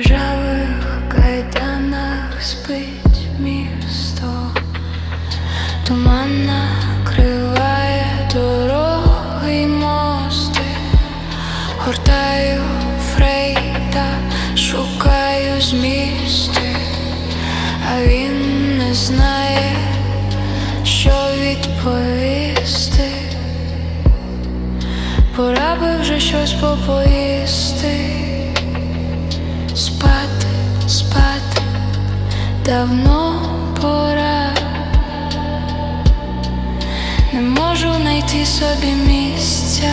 ржавих кайданах спить місто, туман накриває дороги й мости, гортаю фрейда, шукаю змісти, а він не знає, що відповісти. Пора би вже щось попоїсти, давно пора. Не можу знайти собі місця,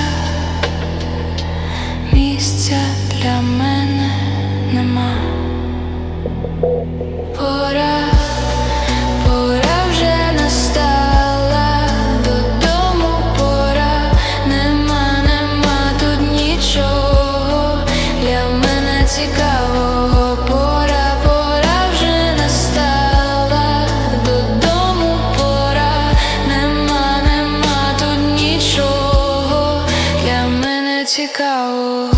мене цікавого.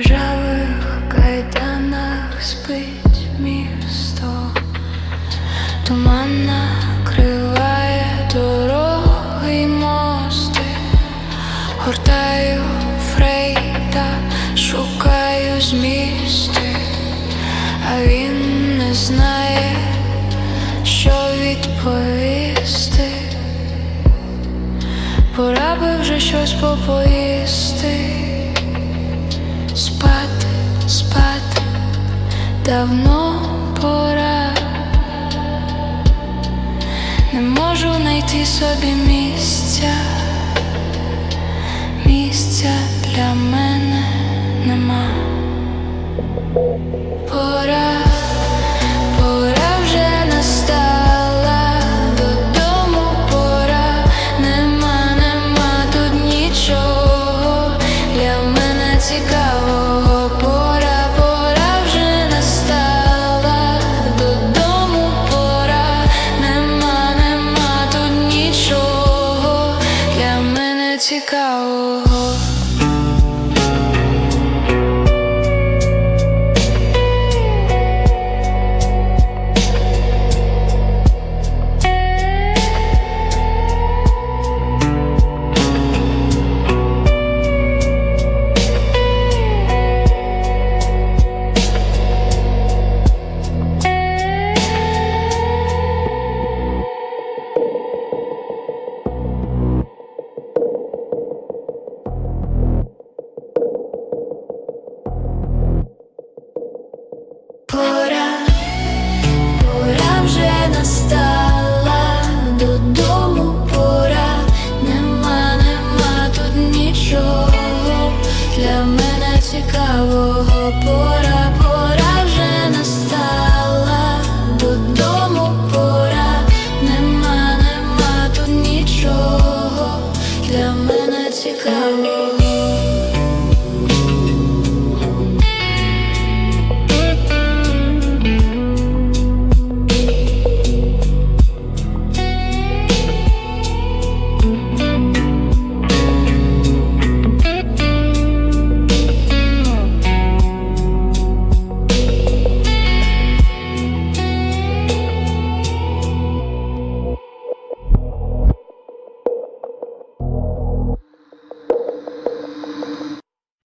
Ржавих кайданах спить місто, туман накриває дороги й мости, гортаю фрейда, шукаю змісти, а він не знає, що відповісти. Пора би вже щось попоїсти давно пора. Не можу знайти собі місця, місця для мене нема. Мене